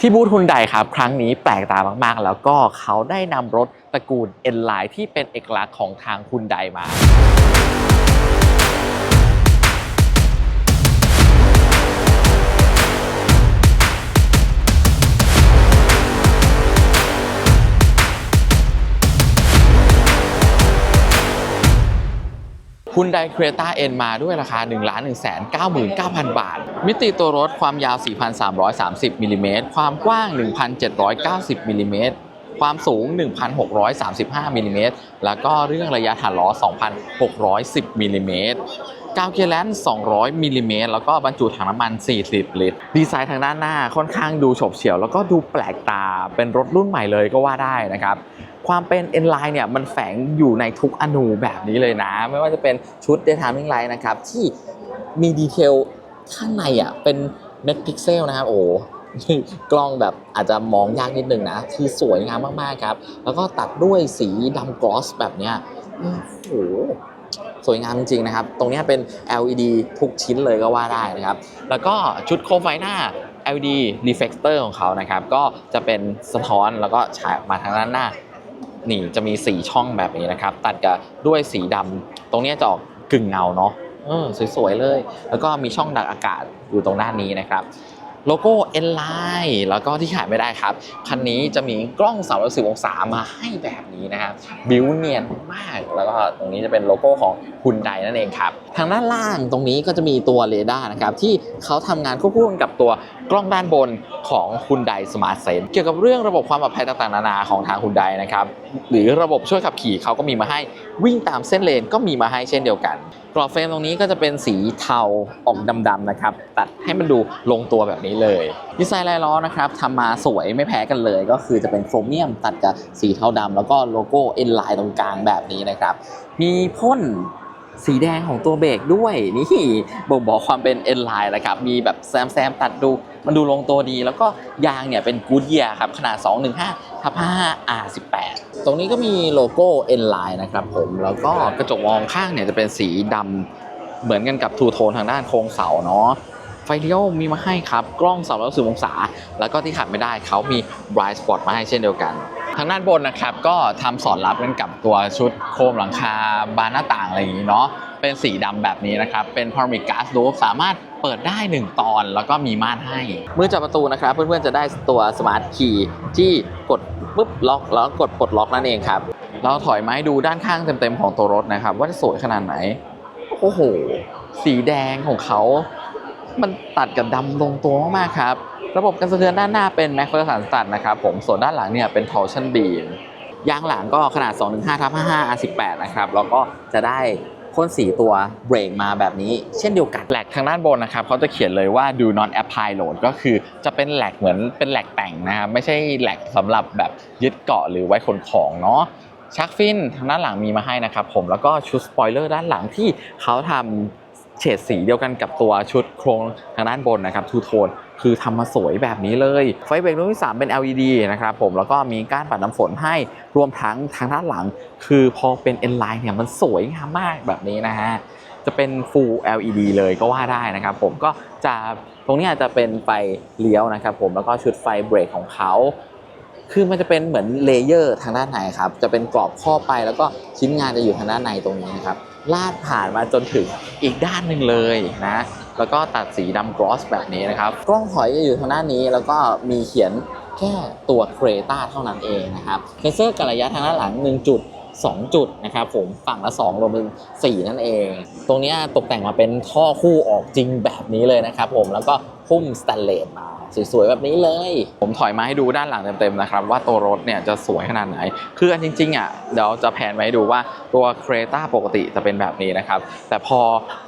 ที่บูธฮุนไดครับ ครั้งนี้แปลกตามากๆ แล้วก็เขาได้นำรถตระกูล N Line ที่เป็นเอกลักษณ์ของทางฮุนไดมา ฮุนไดเครต้าเอ็นมาด้วยราคา 1 1 9 9 0 0 บาท มิติตัวรถความยาว 4,330มิลลิเมตรความกว้าง 1,790มิลลิเมตรความสูง 1,635มิลลิเมตรแล้วก็เรื่องระยะฐานล้อ 2,610มิลลิเมตรกาวเกียร์แลนด์200มิลลิเมตรแล้วก็บรรจุถังน้ำมัน 40 ลิตร ดีไซน์ทางด้านหน้าค่อนข้างดูโฉบเฉี่ยว แล้วก็ดูแปลกตา เป็นรถรุ่นใหม่เลยก็ว่าได้นะครับ ความเป็น N line เนี่ยมันแฝงอยู่ในทุกอนูแบบนี้เลยนะ ไม่ว่าจะเป็นชุด Daytiming Light นะครับ ที่มีดีเทลข้างในอะเป็นเม็ดพิกเซลนะครับโอ้กล้องแบบอาจจะมองยากนิดนึงนะ คือสวยงามมากๆครับ แล้วก็ตัดด้วยสีดำกลอสแบบเนี้ยโอ้โหสวยงามจริงๆนะครับ ตรงนี้เป็น LED ทุกชิ้นเลยก็ว่าได้นะครับ แล้วก็ชุดโคมไฟหน้า LED reflector ของเขานะครับ ก็จะเป็นสะท้อนแล้วก็ฉายออกมาทางด้านหน้า นี่จะมี4ช่องแบบนี้นะครับ ตัดกับด้วยสีดำตรงนี้จะออกกึ่งเงาเนาะเออสวยๆเลย แล้วก็มีช่องดักอากาศอยู่ตรงด้านนี้นะครับ โลโก้ N line แล้วก็ที่ขายไม่ได้ครับ คันนี้จะมีกล้อง 360 องศามาให้แบบนี้นะครับบิวเนียนมาก แล้วก็ตรงนี้จะเป็นโลโก้ของฮุนไดนั่นเองครับ ทางด้านล่างตรงนี้ก็จะมีตัวเรดาร์นะครับ ที่เขาทำงานควบคู่กันกับตัวกล้องด้านบนของฮุนไดสมาร์ทเซนเกี่ยวกับเรื่องระบบความปลอดภัยต่างๆนานาของทางฮุนไดนะครับหรือระบบช่วยขับขี่เขาก็มีมาให้วิ่งตามเส้นเลนก็มีมาให้เช่นเดียวกันกรอบเฟรมตรงนี้ก็จะเป็นสีเทาออกดำๆนะครับ ตัดให้มันดูลงตัวแบบนี้เลยดีไซน์ลายล้อนะครับทำมาสวยไม่แพ้กันเลย ก็คือจะเป็นโครเมียมตัดกับสีเทาดำแล้วก็โลโก้เอ็นไลน์ตรงกลางแบบนี้นะครับ มีพ่นสีแดงของตัวเบรกด้วยนี่บ่งบอกความเป็นเอ็นไลนะครับ มีแบบแซมแซมตัดดู มันดูลงตัวดี แล้วก็ยางเนี่ยเป็นกูดเยียครับ ขนาด 215ทับ5 R18 ตรงนี้ก็มีโลโก้ N line นะครับผม แล้วก็กระจกมองข้างเนี่ยจะเป็นสีดำเหมือนกันกับทูโทนทางด้านโครงเสาเนาะไฟเลี้ยวมีมาให้ครับ กล้อง360องศา แล้วก็ที่ขาดไม่ได้เขามี Bright Spot มาให้เช่นเดียวกัน ทางด้านบนนะครับ ก็ทำสอดรับกันกับตัวชุดโคมหลังคาบานหน้าต่างอะไรอย่างนี้เนาะ เป็นสีดำแบบนี้นะครับ เป็น Panoramic Glass Roof สามารถเปิดได้ 1 ตอนแล้วก็มีม่านให้มือจับประตูนะครับ เพื่อนๆจะได้ตัว Smart Key ที่กดปุ๊บล็อกแล้วกดปลดล็อกนั่นเองครับ เราถอยมาให้ดูด้านข้างเต็มๆของตัวรถนะครับ ว่าจะสวยขนาดไหน โอ้โห สีแดงของเขา มันตัดกับดำลงตัวมากๆครับ ระบบการสะเทือนด้านหน้าเป็น m a c p h e r s o n ตัดนะครับผมส่วนด้านหลังเนี่ยเป็น Torsion Beam ยางหลังก็ขนาด 215ทับ55 R18 นะครับแล้วก็จะได้ พ่นสีตัวเบรกมาแบบนี้ เช่นเดียวกันแหลกทางด้านบนนะครับเขาจะเขียนเลยว่า do not apply load ก็คือจะเป็นแหลกเหมือนเป็นแหลกแต่งนะครับไม่ใช่แหลกสำหรับแบบยึดเกาะหรือไว้ขนของเนาะชักฟินทางด้านหลังมีมาให้นะครับผมแล้วก็ชุดสปอยเลอร์ด้านหลังที่เขาทำเฉดสีเดียวกันกับตัวชุดโครงทางด้านบนนะครับทูโทน คือทำมาสวยแบบนี้เลย ไฟเบรกรุ่นที่3เป็น LED นะครับผมแล้วก็มีก้านปัดน้ำฝนให้รวมทั้งทางด้านหลัง คือพอเป็น N line เนี่ยมันสวยงามมากแบบนี้นะฮะจะเป็น full LED เลยก็ว่าได้นะครับผมก็จะตรงนี้ยจะเป็นไฟเลี้ยวนะครับผมแล้วก็ชุดไฟเบรกของเขาคือมันจะเป็นเหมือนเลเยอร์ทางด้านในครับ จะเป็นกรอบครอไปแล้วก็ชิ้นงานจะอยู่ทางด้านในตรงนี้นะครับ ลาดผ่านมาจนถึงอีกด้านหนึ่งเลยนะ แล้วก็ตัดสีดำกรอสแบบนี้นะครับ กล้องถอยจะอยู่ทางด้านนี้ แล้วก็มีเขียนแค่ตัวเครตาเท่านั้นเองนะครับเซนเซอร์กันระยะทางด้านหลัง 1 จุด 2 จุดนะครับผมฝั่งละ 2 รวมเป็น 4 นั่นเอง ตรงเนี้ยตกแต่งมาเป็นท่อคู่ออกจริงแบบนี้เลยนะครับผมแล้วก็พุ่มสแตนเลสมาสวยๆ แบบนี้เลย ผมถอยมาให้ดูด้านหลังเต็มๆนะครับ ว่าตัวรถเนี่ยจะสวยขนาดไหน คืออันจริง ๆอะเดี๋ยวจะแผนไว้ให้ดูว่าตัวเครตาปกติจะเป็นแบบนี้นะครับ แต่พอ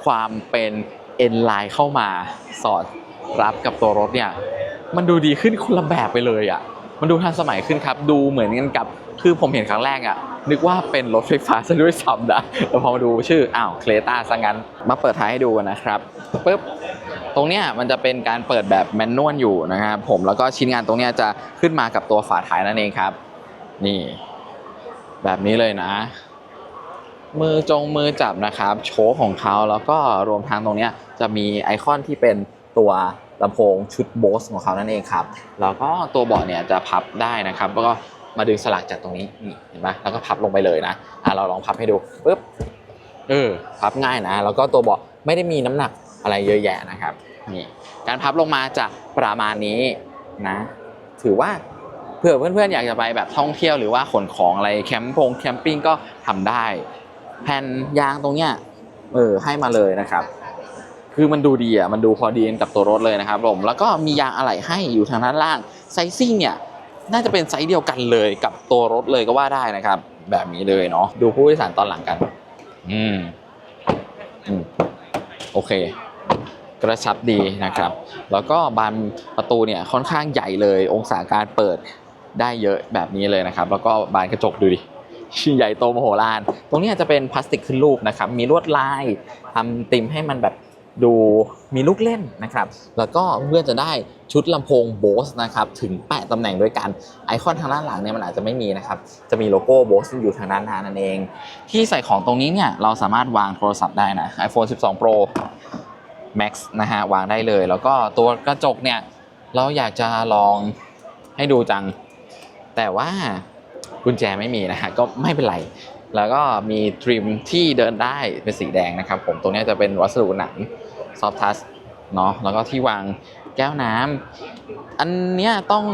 ความเป็น N line เข้ามาสอดรับกับตัวรถเนี่ยมันดูดีขึ้นคนละแบบไปเลยอะมันดูทันสมัยขึ้นครับ ดูเหมือนกันกับ คือผมเห็นครั้งแรกอะ นึกว่าเป็นรถไฟฟ้าซะด้วยซ้ำนะแต่พอมาดูชื่ออ้าวเคลตาซะงั้น มาเปิดท้ายให้ดูนะครับปึ๊บตรงเนี้ยมันจะเป็นการเปิดแบบแมนนวลอยู่นะครับผมแล้วก็ชิ้นงานตรงเนี้ยจะขึ้นมากับตัวฝาท้ายนั่นเองครับ นี่ แบบนี้เลยนะ มือจงมือจับนะครับ โชว์ของเขาแล้วก็รวมทั้งตรงนี้จะมีไอคอนที่เป็นตัวลำโพงชุดโบสของเขานั่นเองครับ แล้วก็ตัวเบาะเนี่ยจะพับได้นะครับ แล้วก็มาดึงสลักจากตรงนี้นี่เห็นไหมแล้วก็พับลงไปเลยนะอะเราลองพับให้ดูปึ๊บเออพับง่ายนะ แล้วก็ตัวเบาะไม่ได้มีน้ำหนักอะไรเยอะแยะนะครับนี่การพับลงมาจะประมาณนี้นะ ถือว่าเผื่อเพื่อนๆอยากจะไปแบบท่องเที่ยวหรือว่าขนของอะไรแคมป์พงแคมปิ้งก็ทำได้ แผ่นยางตรงเนี้ยเออให้มาเลยนะครับ คือมันดูดีอะมันดูพอดีกับตัวรถเลยนะครับผมแล้วก็มียางอะไหล่ให้อยู่ทางด้านล่างไซซิ่งเนี่ยน่าจะเป็นไซส์เดียวกันเลยกับตัวรถเลยก็ว่าได้นะครับ แบบนี้เลยเนาะดูผู้โดยสารตอนหลังกัน อืมอืมโอเค กระชับดีนะครับ แล้วก็บานประตูเนี่ยค่อนข้างใหญ่เลย องศาการเปิดได้เยอะแบบนี้เลยนะครับ แล้วก็บานกระจกดูดิ ใหญ่โตมโหฬารตรงนี้จะเป็นพลาสติกขึ้นรูปนะครับ มีลวดลายทำติมให้มันแบบดูมีลูกเล่นนะครับ แล้วก็เพื่อนจะได้ชุดลำโพงโบสนะครับ ถึง 8ตำแหน่งด้วยกัน ไอคอนทางด้านหลังเนี่ยมันอาจจะไม่มีนะครับ จะมีโลโก้โบสอยู่ทางด้านหน้านั่นเอง ที่ใส่ของตรงนี้เนี่ยเราสามารถวางโทรศัพท์ได้นะ iPhone 12 Pro Max นะฮะ วางได้เลย แล้วก็ตัวกระจกเนี่ย เราอยากจะลองให้ดูจัง แต่ว่า กุญแจไม่มีนะฮะก็ไม่เป็นไร แล้วก็มีทริมที่เดินได้เป็นสีแดงนะครับผมตรงนี้จะเป็นวัสดุหนังซอฟทัสเนาะแล้วก็ที่วางแก้วน้ำอันเนี้ยต้อง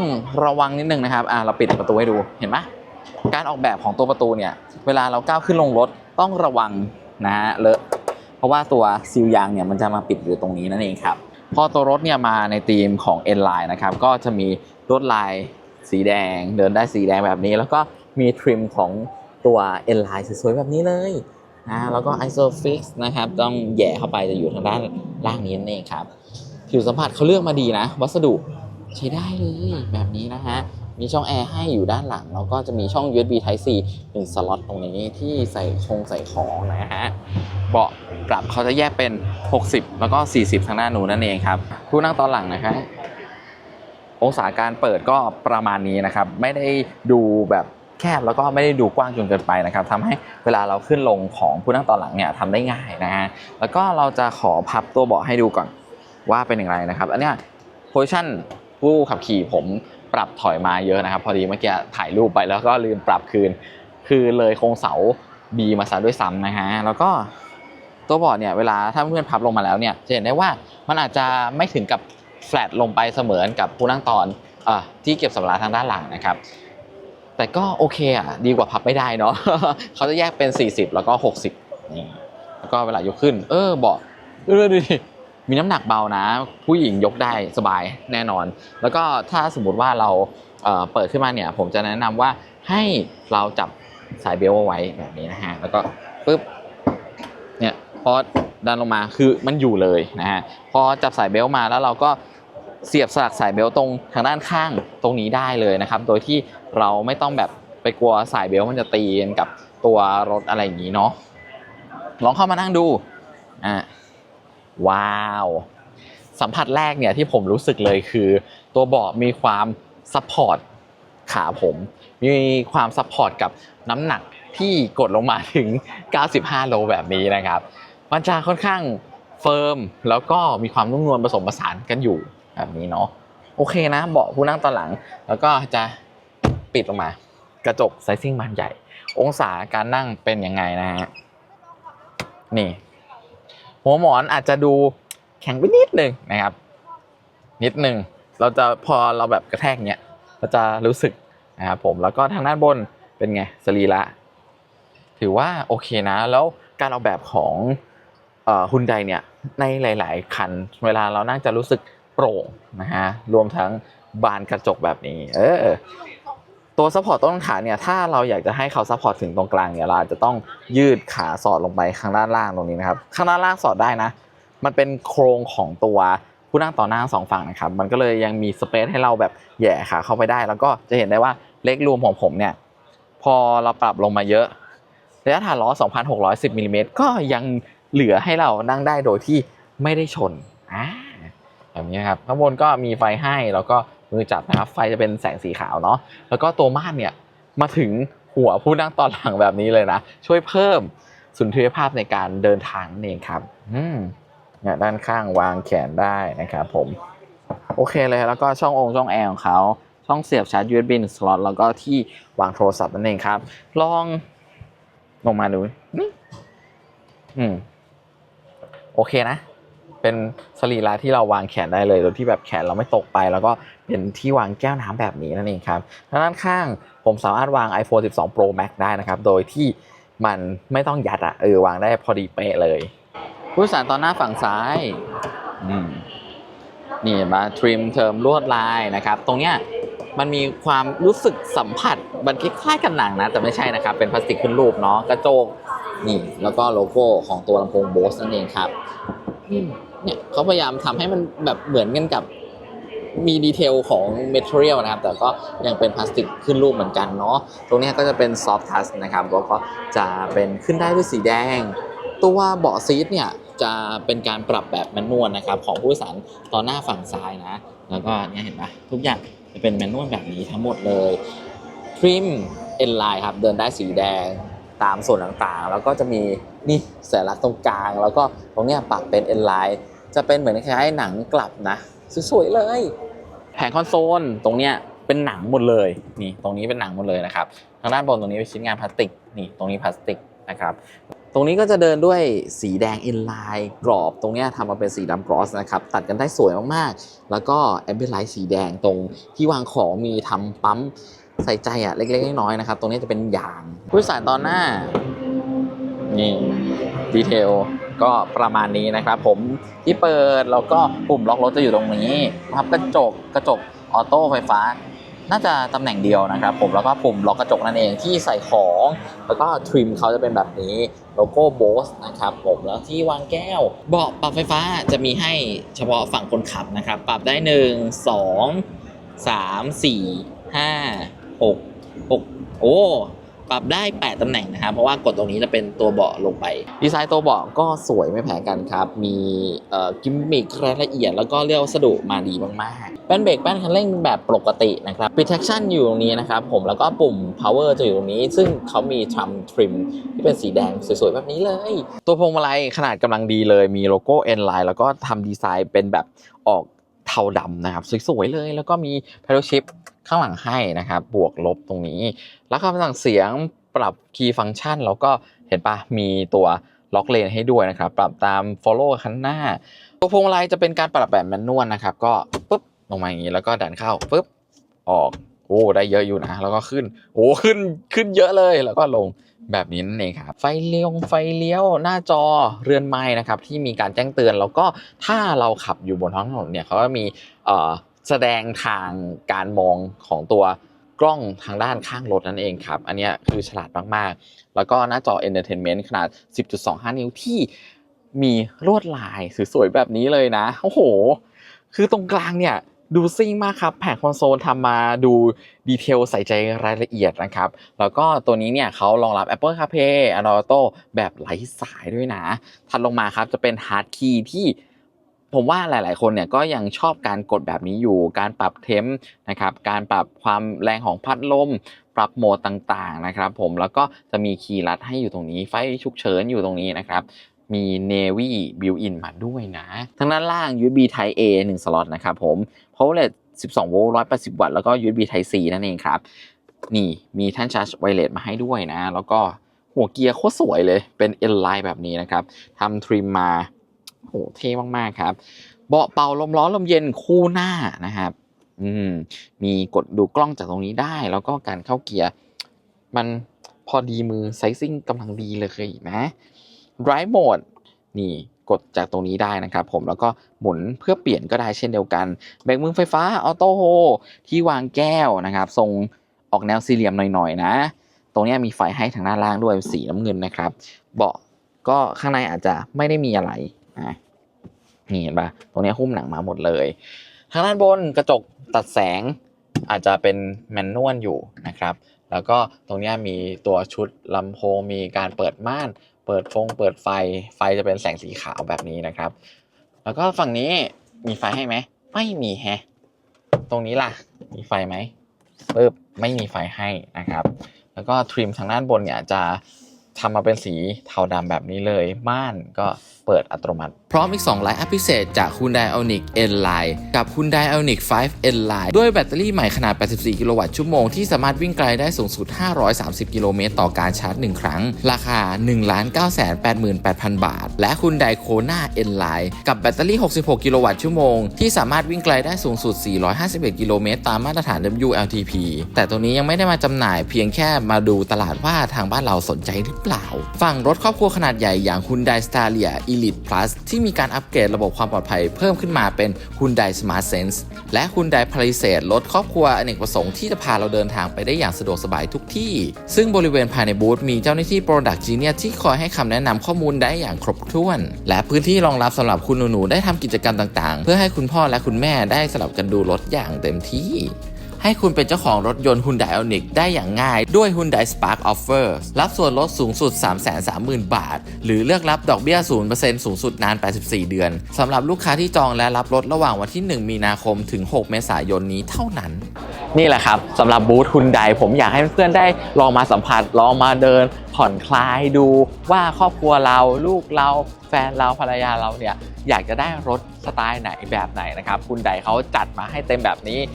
ระวังนิดนึงนะครับอ่าเราปิดประตูให้ดูเห็นไหมการออกแบบของตัวประตูเนี่ยเวลาเราก้าวขึ้นลงรถต้องระวังนะฮะเลอะเพราะว่าตัวซีลยางเนี่ยมันจะมาปิดอยู่ตรงนี้นั่นเองครับพอตัวรถเนี่ยมาในธีมของ N line นะครับก็จะมีลวดลายสีแดง เดินได้สีแดงแบบนี้ แล้วก็ มีทริมของตัว N line สวยๆแบบนี้เลยนะแล้วก็ Isofix นะครับ ต้องแหย่เข้าไปจะอยู่ทางด้านล่างนี้นั่นเองครับ ผิวสัมผัสเขาเลือกมาดีนะ วัสดุใช้ได้เลยแบบนี้นะฮะ มีช่องแอร์ให้อยู่ด้านหลัง แล้วก็จะมีช่อง USB Type C หนึ่งสล็อตตรงนี้ที่ใส่คงใส่ของนะฮะ เบาะปรับเขาจะแยกเป็น 60 แล้วก็ 40 ทางหน้าหนูนนั่นเองครับผู้นั่งตอนหลังนะครับองศาการเปิดก็ประมาณนี้นะครับ ไม่ได้ดูแบบ แคบแล้วก็ไม่ได้ดูกว้างจนเกินไปนะครับทำให้เวลาเราขึ้นลงของผู้นั่งตอนหลังเนี่ยทำได้ง่ายนะฮะแล้วก็เราจะขอพับตัวเบาะให้ดูก่อนว่าเป็นอย่างไรนะครับอันเนี้ยโพซิชันผู้ขับขี่ผมปรับถอยมาเยอะนะครับ พอดีเมื่อกี้ถ่ายรูปไปแล้วก็ลืมปรับคืน คือเลยโครงเสา B มาซะด้วยซ้ำนะฮะแล้วก็ตัวบอร์ดเนี่ยเวลาถ้าเพื่อนพับลงมาแล้วเนี่ยจะเห็นได้ว่ามันอาจจะไม่ถึงกับแฟลตลงไปเสมือนกับผู้นั่งตอนอที่เก็บสัมภาระทางด้านหลังนะครับ แต่ก็โอเคอะดีกว่าพับไม่ได้เนาะเขาจะแยกเป็น 40 แล้วก็ 60นี่แล้วก็เวลายกขึ้น เออเบาะเออดูดิมีน้ำหนักเบานะ ผู้หญิงยกได้สบายแน่นอน แล้วก็ถ้าสมมติว่าเราเอ่อเปิดขึ้นมาเนี่ย ผมจะแนะนำว่าให้เราจับสายเบลต์เอาไว้แบบนี้นะฮะแล้วก็ปึ๊บเนี่ยพอดันลงมาคือมันอยู่เลยนะฮะพอจับสายเบลต์มาแล้วเราก็เสียบสลักสายเบลต์ตรงทางด้านข้างตรงนี้ได้เลยนะครับ โดยที่ เราไม่ต้องแบบไปกลัวสายเบลต์มันจะตีกันกับตัวรถอะไรอย่างนี้เนาะลองเข้ามานั่งดูอะว้าว สัมผัสแรกเนี่ยที่ผมรู้สึกเลยคือ ตัวเบาะมีความซัพพอร์ตขาผม มีความซัพพอร์ตกับน้ำหนักที่กดลงมาถึง 95 โลแบบนี้นะครับ มันจะค่อนข้างเฟิร์มแล้วก็มีความนุ่มนวลผสมผสานกันอยู่แบบนี้เนาะโอเคนะเบาะผู้นั่งตอนหลัง แล้วก็จะ ปิดลงมา กระจกไซซิ่งบานใหญ่ องศาการนั่งเป็นยังไงนะฮะนี่ หัวหมอนอาจจะดูแข็งไปนิดนึงนะครับ นิดนึงเราจะพอเราแบบกระแทกเนี้ยเราจะรู้สึกนะครับผมแล้วก็ทางด้านบนเป็นไงสรีระถือว่าโอเคนะ แล้วการออกแบบของฮุนไดเนี่ยในหลาย ๆ คัน เวลาเรานั่งจะรู้สึกโปร่งนะฮะรวมทั้งบานกระจกแบบนี้ เออ ตัวซัพพอร์ตต้นขาเนี่ยถ้าเราอยากจะให้เขาซัพพอร์ตถึงตรงกลางเนี่ยเราอาจจะต้องยืดขาสอดลงไปข้างด้านล่างตรงนี้นะครับข้างด้านล่างสอดได้นะ มันเป็นโครงของตัวผู้นั่งต่อหน้าสองฝั่งนะครับมันก็เลยยังมีสเปซให้เราแบบแย่ขาเข้าไปได้ แล้วก็จะเห็นได้ว่าเล็กรวมของผมเนี่ยพอเราปรับลงมาเยอะระยะฐานล้อ 2,610มิลลิเมตรก็ยังเหลือให้เรานั่งได้โดยที่ไม่ได้ชนอ่าแบบนี้ครับข้างบนก็มีไฟให้แล้วก็ มือจับนะครับไฟจะเป็นแสงสีขาวเนาะแล้วก็ตัวม่านเนี่ยมาถึงหัวผู้นั่งตอนหลังแบบนี้เลยนะ ช่วยเพิ่มสุนทรียภาพในการเดินทางนั่นเองครับอืมเนี่ยด้านข้างวางแขนได้นะครับผมโอเคเลยแล้วก็ช่ององค์ช่องแอร์ของเขาช่องเสียบชาร์จ USB 1สล็อตแล้วก็ที่วางโทรศัพท์นั่นเองครับ ลองลงมาดูอืมโอเคนะ เป็นสรีระที่เราวางแขนได้เลยโดยที่แบบแขนเราไม่ตกไป แล้วก็เป็นที่วางแก้วน้ำแบบนี้นั่นเองครับทางด้านข้างผมสามารถวาง iPhone 12 Pro Max ได้นะครับโดยที่มันไม่ต้องยัดอะเออวางได้พอดีเป๊ะเลย ผู้โดยสารตอนหน้าฝั่งซ้ายนี่มาทริมเทอมลวดลายนะครับ ตรงเนี้ยมันมีความรู้สึกสัมผัสมันคล้ายๆกับหนังนะ แต่ไม่ใช่นะครับ เป็นพลาสติกขึ้นรูปเนาะกระจกนี่ แล้วก็โลโก้ของตัวลำโพงโบสนั่นเองครับ เนี่ยเขาพยายามทำให้มันแบบเหมือนกันกับมีดีเทลของเมทเรียลนะครับ แต่ก็ยังเป็นพลาสติกขึ้นรูปเหมือนกันเนาะตรงนี้ก็จะเป็นซอฟท์ทัชนะครับแล้วก็จะเป็นขึ้นได้ด้วยสีแดง ตัวเบาะซีทเนี่ยจะเป็นการปรับแบบแมนนวลนะครับ ของผู้โดยสารตอนหน้าฝั่งซ้ายนะ แล้วก็เนี่ยเห็นปะทุกอย่างจะเป็นแมนนวลแบบนี้ทั้งหมดเลยทริมเอ็นไลน์ครับเดินได้สีแดง ตามส่วนต่างๆ แล้วก็จะมีนี่สัญลักษณ์ตรงกลาง แล้วก็ตรงเนี้ยปรับเป็นเอ็นไลน์จะเป็นเหมือนคล้ายๆหนังกลับนะสวยๆเลยแผงคอนโซลตรงเนี้ยเป็นหนังหมดเลยนี่ตรงนี้เป็นหนังหมดเลยนะครับทางด้านบนตรงนี้เป็นชิ้นงานพลาสติกนี่ตรงนี้พลาสติกนะครับตรงนี้ก็จะเดินด้วยสีแดงอินไลน์กรอบ ตรงเนี้ยทำมาเป็นสีดำกรอสนะครับตัดกันได้สวยมากๆ แล้วก็แอมเบ l ไลท์สีแดงตรงที่วางของมีทำปั๊ม ใส่ใจอะเล็กๆน้อยๆนะครับ ตรงนี้จะเป็นยางผู้โดยสารตอนหน้า นี่ดีเทลก็ประมาณนี้นะครับผมที่เปิดแล้วก็ปุ่มล็อกรถจะอยู่ตรงนี้พับกระจกกระจกออโต้ไฟฟ้า น่าจะตำแหน่งเดียวนะครับ ผมแล้วก็ปุ่มล็อกกระจกนั่นเองที่ใส่ของ แล้วก็ทริมเขาจะเป็นแบบนี้โลโก้โบสนะครับผมแล้วที่วางแก้ว เบาะปรับไฟฟ้าจะมีให้เฉพาะฝั่งคนขับนะครับ ปรับได้ 1 2 3 4 5 6 6 โอ้ปรับได้ 8 ตำแหน่งนะครับ เพราะว่ากดตรงนี้จะเป็นตัวเบาะลงไป ดีไซน์ตัวเบาะก็สวยไม่แพ้กันครับ มีกิมมิครายละเอียด แล้วก็เรียกวัสดุมาดีมากๆแป้นเบรกแป้นคันเร่งเป็นแบบปกตินะครับ protection อยู่ตรงนี้นะครับ ผมแล้วก็ปุ่ม power จะอยู่ตรงนี้ ซึ่งเขามีทำทริมที่เป็นสีแดงสวยๆ แบบนี้เลย ตัวพวงมาลัยขนาดกำลังดีเลย มีโลโก้ N line แล้วก็ทำดีไซน์เป็นแบบออก เทาดำนะครับสวยๆเลย แล้วก็มี paddle shift ข้างหลังให้นะครับบวกลบตรงนี้ แล้วก็สั่งเสียงปรับคีย์ฟังก์ชัน แล้วก็เห็นปะมีตัวล็อกเลนให้ด้วยนะครับ ปรับตาม follow คันหน้า ตัวพวงมาลัยจะเป็นการปรับแบบแมนนวลนะครับ ก็ปุ๊บลงมาอย่างนี้แล้วก็ดันเข้าปุ๊บออก โอ้ได้เยอะอยู่นะ แล้วก็ขึ้นโอ้ขึ้นขึ้นเยอะเลยแล้วก็ลงแบบนี้นั่นเองครับ ไฟเลี้ยวไฟเลี้ยวหน้าจอเรือนไม้นะครับที่มีการแจ้งเตือน แล้วก็ถ้าเราขับอยู่บนท้องถนนเนี่ยเขาก็มีแสดงทางการมองของตัวกล้องทางด้านข้างรถนั่นเองครับ อันนี้คือฉลาดมาก ๆ แล้วก็หน้าจอ Entertainment ขนาด 10.25 นิ้วที่มีลวดลายสวยๆแบบนี้เลยนะ โอ้โห คือตรงกลางเนี่ย ดูซิ่งมากครับ แผงคอนโซลทำมาดูดีเทลใส่ใจรายละเอียดนะครับ แล้วก็ตัวนี้เนี่ยเขารองรับ Apple CarPlay Android Auto แบบไร้สายด้วยนะ ถัดลงมาครับจะเป็น Hard Key ที่ผมว่าหลาย ๆ คนเนี่ยก็ยังชอบการกดแบบนี้อยู่ การปรับเทมป์นะครับ การปรับความแรงของพัดลม ปรับโหมดต่าง ๆ นะครับ ผม แล้วก็จะมีคีย์ลัดให้อยู่ตรงนี้ ไฟฉุกเฉินอยู่ตรงนี้นะครับ มี Navy built-in มาด้วยนะทางด้านล่าง USB Type A 1สล็อตนะครับผม Power LED 12 โวลต์ 180 วัตต์ แล้วก็ USB Type C นั่นเองครับ นี่มีท่านชาร์จไวเลสมาให้ด้วยนะ แล้วก็หัวเกียร์โคตรสวยเลย เป็น N line แบบนี้นะครับทำทริมมา โห เท่มากๆครับ เบาะเป่าลมร้อนลมเย็นคู่หน้านะครับ อืม มีกดดูกล้องจากตรงนี้ได้ แล้วก็การเข้าเกียร์ มันพอดีมือไซซิ่งกำลังดีเลยนะ Drive Mode นี่กดจากตรงนี้ได้นะครับผมแล้วก็หมุนเพื่อเปลี่ยนก็ได้เช่นเดียวกันเบรกมือไฟฟ้าออโต้โฮที่วางแก้วนะครับทรงออกแนวสี่เหลี่ยมหน่อยๆนะ ตรงนี้มีไฟให้ทางหน้าล่างด้วยสีน้ำเงินนะครับ เบาะก็ข้างในอาจจะไม่ได้มีอะไรนะนี่เห็นปะตรงนี้หุ้มหนังมาหมดเลย ทางด้านบนกระจกตัดแสงอาจจะเป็นแมนนวลอยู่นะครับ แล้วก็ตรงนี้มีตัวชุดลำโพงมีการเปิดม่าน เปิดฟงเปิดไฟไฟจะเป็นแสงสีขาวแบบนี้นะครับ แล้วก็ฝั่งนี้มีไฟให้ไหมไม่มีแฮะตรงนี้ล่ะมีไฟไหมปึ๊บไม่มีไฟให้นะครับ แล้วก็ทริมทางด้านบนเนี่ยจะทำมาเป็นสีเทาดำแบบนี้เลยม่านก็เปิดอัตโนมัติพร้อมอีก 2 ไลน์อัพพิเศษจาก Hyundai Ioniq N Line กับ Hyundai Ioniq 5 N Line ด้วยแบตเตอรี่ใหม่ขนาด 84 กิโลวัตต์ชั่วโมง ที่สามารถวิ่งไกลได้สูงสุด 530 กิโลเมตรต่อการชาร์จ 1 ครั้ง ราคา 1,988,000 บาท และ Hyundai Kona N Line กับแบตเตอรี่ 66 กิโลวัตต์ชั่วโมง ที่สามารถวิ่งไกลได้สูงสุด 451 กิโลเมตรตามมาตรฐาน WLTP แต่ตัวนี้ยังไม่ได้มาจำหน่ายเพียงแค่มาดูตลาดว่าทางบ้านเราสนใจหรือเปล่า ฝั่งรถครอบครัวขนาดใหญ่อย่าง Hyundai Staria Elite Plus ที่ที่มีการอัปเกรดระบบความปลอดภัยเพิ่มขึ้นมาเป็น Hyundai Smart Sense และ Hyundai Palisade รถครอบครัวอเนกประสงค์ที่จะพาเราเดินทางไปได้อย่างสะดวกสบายทุกที่ ซึ่งบริเวณภายในบูธมีเจ้าหน้าที่ Product Genius ที่คอยให้คำแนะนำข้อมูลได้อย่างครบถ้วน และพื้นที่รองรับสำหรับคุณหนูๆได้ทำกิจกรรมต่างๆ เพื่อให้คุณพ่อและคุณแม่ได้สลับกันดูรถอย่างเต็มที่ ให้คุณเป็นเจ้าของรถยนต์ Hyundai Ioniq ได้อย่างง่ายด้วย Hyundai Spark Offer รับส่วนลดสูงสุด 330,000 บาท หรือเลือกรับดอกเบี้ย 0%สูงสุดนาน 84 เดือนสำหรับลูกค้าที่จองและรับรถระหว่างวันที่ 1 มีนาคมถึง 6 เมษายนนี้เท่านั้น นี่แหละครับสำหรับบูธ Hyundai ผมอยากให้เพื่อนๆได้ลองมาสัมผัสลองมาเดินผ่อนคลายดูว่าครอบครัวเราลูกเราแฟนเราภรรยาเราเนี่ยอยากจะได้รถสไตล์ไหนแบบไหนนะครับ Hyundai เขาจัดมาให้เต็มแบบนี้